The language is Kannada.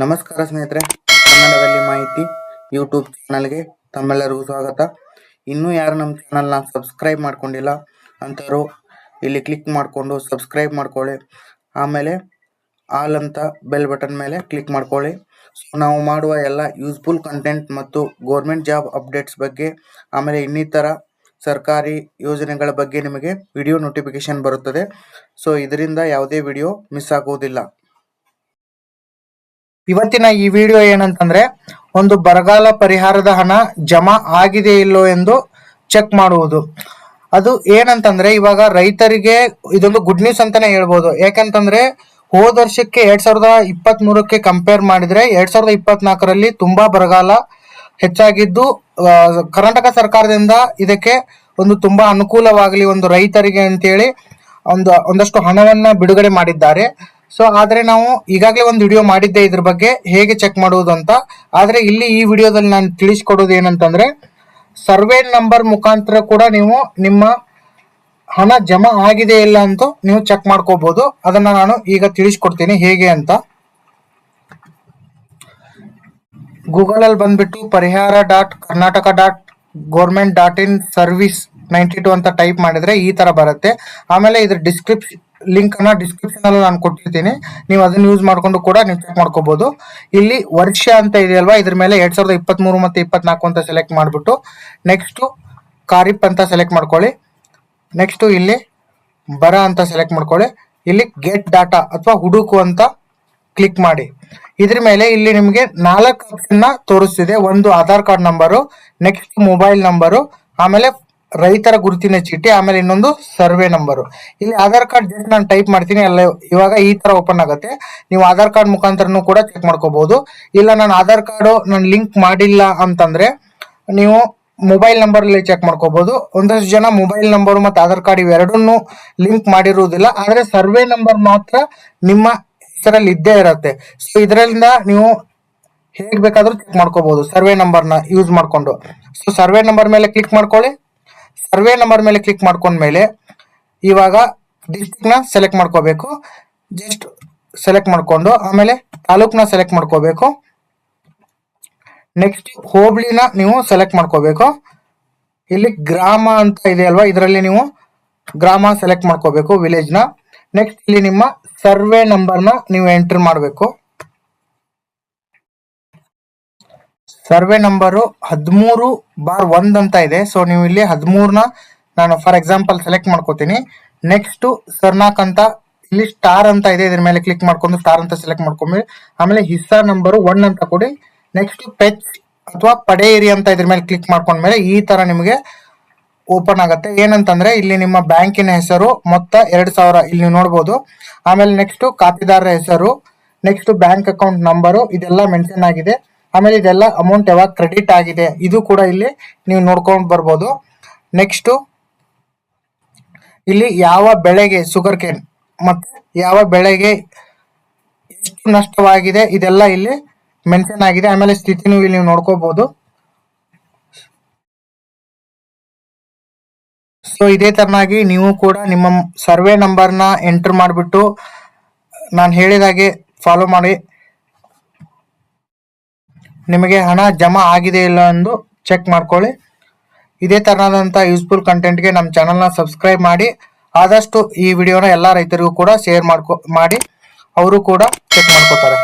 ನಮಸ್ಕಾರ ಸ್ನೇಹಿತರೆ, ಕನ್ನಡದಲ್ಲಿ ಮಾಹಿತಿ ಯೂಟ್ಯೂಬ್ ಚಾನಲ್ಗೆ ತಮ್ಮೆಲ್ಲರಿಗೂ ಸ್ವಾಗತ. ಇನ್ನೂ ಯಾರು ನಮ್ಮ ಚಾನಲ್ನ ಸಬ್ಸ್ಕ್ರೈಬ್ ಮಾಡ್ಕೊಂಡಿಲ್ಲ ಅಂಥವ್ರು ಇಲ್ಲಿ ಕ್ಲಿಕ್ ಮಾಡಿಕೊಂಡು ಸಬ್ಸ್ಕ್ರೈಬ್ ಮಾಡ್ಕೊಳ್ಳಿ. ಆಮೇಲೆ ಆಲ್ ಅಂತ ಬೆಲ್ ಬಟನ್ ಮೇಲೆ ಕ್ಲಿಕ್ ಮಾಡ್ಕೊಳ್ಳಿ. ಸೊ ನಾವು ಮಾಡುವ ಎಲ್ಲ ಯೂಸ್ಫುಲ್ ಕಂಟೆಂಟ್ ಮತ್ತು ಗೋರ್ಮೆಂಟ್ ಜಾಬ್ ಅಪ್ಡೇಟ್ಸ್ ಬಗ್ಗೆ, ಆಮೇಲೆ ಇನ್ನಿತರ ಸರ್ಕಾರಿ ಯೋಜನೆಗಳ ಬಗ್ಗೆ ನಿಮಗೆ ವಿಡಿಯೋ ನೋಟಿಫಿಕೇಶನ್ ಬರುತ್ತದೆ. ಸೊ ಇದರಿಂದ ಯಾವುದೇ ವಿಡಿಯೋ ಮಿಸ್ ಆಗುವುದಿಲ್ಲ. ಇವತ್ತಿನ ಈ ವಿಡಿಯೋ ಏನಂತಂದ್ರೆ, ಒಂದು ಬರಗಾಲ ಪರಿಹಾರದ ಹಣ ಜಮಾ ಆಗಿದೆ ಇಲ್ಲೋ ಎಂದು ಚೆಕ್ ಮಾಡುವುದು. ಅದು ಏನಂತಂದ್ರೆ, ಇವಾಗ ರೈತರಿಗೆ ಇದೊಂದು ಗುಡ್ ನ್ಯೂಸ್ ಅಂತಾನೆ ಹೇಳ್ಬೋದು. ಯಾಕಂತಂದ್ರೆ, ಹೋದ ವರ್ಷಕ್ಕೆ ಎರಡ್ ಸಾವಿರದ ಇಪ್ಪತ್ತ್ ಮೂರಕ್ಕೆ ಕಂಪೇರ್ ಮಾಡಿದ್ರೆ, ಎರಡ್ ಸಾವಿರದ ಇಪ್ಪತ್ನಾಲ್ಕರಲ್ಲಿ ತುಂಬಾ ಬರಗಾಲ ಹೆಚ್ಚಾಗಿದ್ದು ಕರ್ನಾಟಕ ಸರ್ಕಾರದಿಂದ ಇದಕ್ಕೆ ಒಂದು ತುಂಬಾ ಅನುಕೂಲವಾಗಲಿ ಒಂದು ರೈತರಿಗೆ ಅಂತೇಳಿ ಒಂದು, ಒಂದಷ್ಟು ಹಣವನ್ನ ಬಿಡುಗಡೆ ಮಾಡಿದ್ದಾರೆ. ಸೊ ಆದ್ರೆ ನಾವು ಈಗಾಗಲೇ ಒಂದು ವಿಡಿಯೋ ಮಾಡಿದ್ದೆ ಇದ್ರ ಬಗ್ಗೆ ಹೇಗೆ ಚೆಕ್ ಮಾಡುವುದು ಅಂತ. ಆದ್ರೆ ಇಲ್ಲಿ ಈ ವಿಡಿಯೋದಲ್ಲಿ ನಾನು ತಿಳಿಸ್ಕೊಡೋದು ಏನಂತಂದ್ರೆ ಸರ್ವೆ ನಂಬರ್ ಮುಖಾಂತರ ಕೂಡ ನೀವು ನಿಮ್ಮ ಹಣ ಜಮಾ ಆಗಿದೆ ಇಲ್ಲ ಅಂತ ನೀವು ಚೆಕ್ ಮಾಡ್ಕೋಬಹುದು. ಅದನ್ನ ನಾನು ಈಗ ತಿಳಿಸ್ಕೊಡ್ತೀನಿ ಹೇಗೆ ಅಂತ. ಗೂಗಲಲ್ಲಿ ಬಂದ್ಬಿಟ್ಟು Parihara dot Karnataka dot government dot in service ninety two ಅಂತ ಟೈಪ್ ಮಾಡಿದ್ರೆ ಈ ತರ ಬರುತ್ತೆ. ಆಮೇಲೆ ಇದ್ರ ಡಿಸ್ಕ್ರಿಪ್ಷನ್ ಲಿಂಕ್ ಅನ್ನ ಡಿಸ್ಕ್ರಿಪ್ಷನ್ ಅಲ್ಲಿ ನಾನು ಕೊಟ್ಟಿರ್ತೀನಿ. ನೀವು ಅದನ್ನ ಯೂಸ್ ಮಾಡ್ಕೊಂಡು ಕೂಡ ನೀವು ಚೆಕ್ ಮಾಡ್ಕೋಬಹುದು ಇಲ್ಲಿ ವರ್ಷ ಅಂತ ಇದೆಯಲ್ವಾ ಇದ್ರ ಮೇಲೆ ಎರಡ್ ಸಾವಿರದ ಇಪ್ಪತ್ತ್ ಮೂರು ಮತ್ತೆ ಇಪ್ಪತ್ನಾಲ್ಕು ಅಂತ ಸೆಲೆಕ್ಟ್ ಮಾಡ್ಬಿಟ್ಟು ನೆಕ್ಸ್ಟ್ ಕಾರಿಪ್ ಅಂತ ಸೆಲೆಕ್ಟ್ ಮಾಡ್ಕೊಳ್ಳಿ. ನೆಕ್ಸ್ಟ್ ಇಲ್ಲಿ ಬರ ಅಂತ ಸೆಲೆಕ್ಟ್ ಮಾಡ್ಕೊಳ್ಳಿ. ಇಲ್ಲಿ ಗೆಟ್ ಡಾಟಾ ಅಥವಾ ಹುಡುಕು ಅಂತ ಕ್ಲಿಕ್ ಮಾಡಿ. ಇದ್ರ ಮೇಲೆ ಇಲ್ಲಿ ನಿಮಗೆ ನಾಲ್ಕು ಆಪ್ಷನ್ ತೋರಿಸ್ತಿದೆ. ಒಂದು Aadhaar card number next mobile number ಆಮೇಲೆ ರೈತರ ಗುರುತಿನ ಚೀಟಿ, ಆಮೇಲೆ ಇನ್ನೊಂದು ಸರ್ವೆ ನಂಬರು ಇಲ್ಲಿ ಆಧಾರ್ ಕಾರ್ಡ್ ಜಸ್ಟ್ ನಾನು ಟೈಪ್ ಮಾಡ್ತೀನಿ, ಅಲ್ಲ ಇವಾಗ ಈ ತರ ಓಪನ್ ಆಗುತ್ತೆ. ನೀವು ಆಧಾರ್ ಕಾರ್ಡ್ ಮುಖಾಂತರನು ಕೂಡ ಚೆಕ್ ಮಾಡ್ಕೋಬಹುದು ಇಲ್ಲ ನಾನು ಆಧಾರ್ ಕಾರ್ಡು ನಾನು ಲಿಂಕ್ ಮಾಡಿಲ್ಲ ಅಂತಂದ್ರೆ ನೀವು ಮೊಬೈಲ್ ನಂಬರ್ ಅಲ್ಲಿ ಚೆಕ್ ಮಾಡ್ಕೋಬಹುದು ಒಂದಷ್ಟು ಜನ ಮೊಬೈಲ್ ನಂಬರ್ ಮತ್ತು ಆಧಾರ್ ಕಾರ್ಡ್ ಇವೆರಡನ್ನೂ ಲಿಂಕ್ ಮಾಡಿರುವುದಿಲ್ಲ. ಆದ್ರೆ ಸರ್ವೆ ನಂಬರ್ ಮಾತ್ರ ನಿಮ್ಮ ಹೆಸರಲ್ಲಿ ಇದ್ದೇ ಇರುತ್ತೆ. ಸೊ ಇದರಿಂದ ನೀವು ಹೇಗ್ ಬೇಕಾದ್ರೂ ಚೆಕ್ ಮಾಡ್ಕೋಬಹುದು ಸರ್ವೆ ನಂಬರ್ನ ಯೂಸ್ ಮಾಡ್ಕೊಂಡು. ಸೊ ಸರ್ವೆ ನಂಬರ್ ಮೇಲೆ ಕ್ಲಿಕ್ ಮಾಡ್ಕೊಳ್ಳಿ. ಸರ್ವೆ ನಂಬರ್ ಮೇಲೆ ಕ್ಲಿಕ್ ಮಾಡ್ಕೊಂಡ್ಮೇಲೆ ಇವಾಗ ಡಿಸ್ಟಿಕ್ನ ಸೆಲೆಕ್ಟ್ ಮಾಡ್ಕೋಬೇಕು. ಜಸ್ಟ್ ಸೆಲೆಕ್ಟ್ ಮಾಡ್ಕೊಂಡು ಆಮೇಲೆ ತಾಲೂಕ್ನ ಸೆಲೆಕ್ಟ್ ಮಾಡ್ಕೋಬೇಕು. ನೆಕ್ಸ್ಟ್ ಹೋಬಳಿನ ನೀವು ಸೆಲೆಕ್ಟ್ ಮಾಡ್ಕೋಬೇಕು. ಇಲ್ಲಿ ಗ್ರಾಮ ಅಂತ ಇದೆ ಅಲ್ವಾ? ಇದರಲ್ಲಿ ನೀವು ಗ್ರಾಮ ಸೆಲೆಕ್ಟ್ ಮಾಡ್ಕೋಬೇಕು ವಿಲೇಜ್ನ ನೆಕ್ಸ್ಟ್ ಇಲ್ಲಿ ನಿಮ್ಮ ಸರ್ವೆ ನಂಬರ್ನ ನೀವು ಎಂಟ್ರಿ ಮಾಡಬೇಕು. ಸರ್ವೆ ನಂಬರು ಹದಿಮೂರು ಬಾರ್ ಒಂದ್ ಅಂತ ಇದೆ. ಸೊ ನೀವು ಇಲ್ಲಿ ಹದಿಮೂರನ್ನ ನಾನು ಫಾರ್ ಎಕ್ಸಾಂಪಲ್ ಸೆಲೆಕ್ಟ್ ಮಾಡ್ಕೋತೀನಿ. ನೆಕ್ಸ್ಟ್ ಸರ್ನಾಕ್ ಅಂತ, ಇಲ್ಲಿ ಸ್ಟಾರ್ ಅಂತ ಇದೆ. ಇದ್ರ ಮೇಲೆ ಕ್ಲಿಕ್ ಮಾಡ್ಕೊಂಡು ಸ್ಟಾರ್ ಅಂತ ಸೆಲೆಕ್ಟ್ ಮಾಡ್ಕೊಂಬಿ ಆಮೇಲೆ ಹಿಸ್ಸಾ ನಂಬರು ಒನ್ ಅಂತ ಕೊಡಿ. ನೆಕ್ಸ್ಟ್ ಪೆಚ್ ಅಥವಾ ಪಡೇರಿ ಅಂತ ಇದ್ರ ಮೇಲೆ ಕ್ಲಿಕ್ ಮಾಡ್ಕೊಂಡ್ಮೇಲೆ ಈ ತರ ನಿಮಗೆ ಓಪನ್ ಆಗುತ್ತೆ. ಏನಂತಂದ್ರೆ ಇಲ್ಲಿ ನಿಮ್ಮ ಬ್ಯಾಂಕಿನ ಹೆಸರು ಮೊತ್ತ ಎರಡು ಸಾವಿರ ಇಲ್ಲಿ ನೀವು ನೋಡ್ಬೋದು. ಆಮೇಲೆ ನೆಕ್ಸ್ಟ್ ಖಾತೆದಾರರ ಹೆಸರು ನೆಕ್ಸ್ಟ್ ಬ್ಯಾಂಕ್ ಅಕೌಂಟ್ ನಂಬರು ಇದೆಲ್ಲ ಮೆನ್ಷನ್ ಆಗಿದೆ. ಆಮೇಲೆ ಇದೆಲ್ಲ ಅಮೌಂಟ್ ಯಾವಾಗ ಕ್ರೆಡಿಟ್ ಆಗಿದೆ, ಇದು ಕೂಡ ಇಲ್ಲಿ ನೀವು ನೋಡ್ಕೊಂಡು ಬರ್ಬೋದು. ನೆಕ್ಸ್ಟು ಇಲ್ಲಿ ಯಾವ ಬೆಳೆಗೆ ಶುಗರ್ ಕೇನ್ ಮತ್ತು ಯಾವ ಬೆಳೆಗೆ ಎಷ್ಟು ನಷ್ಟವಾಗಿದೆ, ಇದೆಲ್ಲ ಇಲ್ಲಿ ಮೆನ್ಷನ್ ಆಗಿದೆ. ಆಮೇಲೆ ಸ್ಥಿತಿನೂ ಇಲ್ಲಿ ನೀವು ನೋಡ್ಕೋಬಹುದು ಸೊ ಇದೇ ತರನಾಗಿ ನೀವು ಕೂಡ ನಿಮ್ಮ ಸರ್ವೆ ನಂಬರ್ನ ಎಂಟರ್ ಮಾಡಿಬಿಟ್ಟು ನಾನು ಹೇಳಿದಾಗೆ ಫಾಲೋ ಮಾಡಿ. ನಿಮಗೆ ಹಣ ಜಮಾ ಆಗಿದೆ ಇಲ್ಲ ಎಂದು ಚೆಕ್ ಮಾಡ್ಕೊಳ್ಳಿ. ಇದೇ ತರನಾದಂಥ ಯೂಸ್ಫುಲ್ ಕಂಟೆಂಟ್ಗೆ ನಮ್ಮ ಚಾನಲ್ನ ಸಬ್ಸ್ಕ್ರೈಬ್ ಮಾಡಿ. ಆದಷ್ಟು ಈ ವಿಡಿಯೋನ ಎಲ್ಲ ರೈತರಿಗೂ ಕೂಡ ಶೇರ್ ಮಾಡ್ಕೊ ಮಾಡಿ. ಅವರು ಕೂಡ ಚೆಕ್ ಮಾಡ್ಕೋತಾರೆ.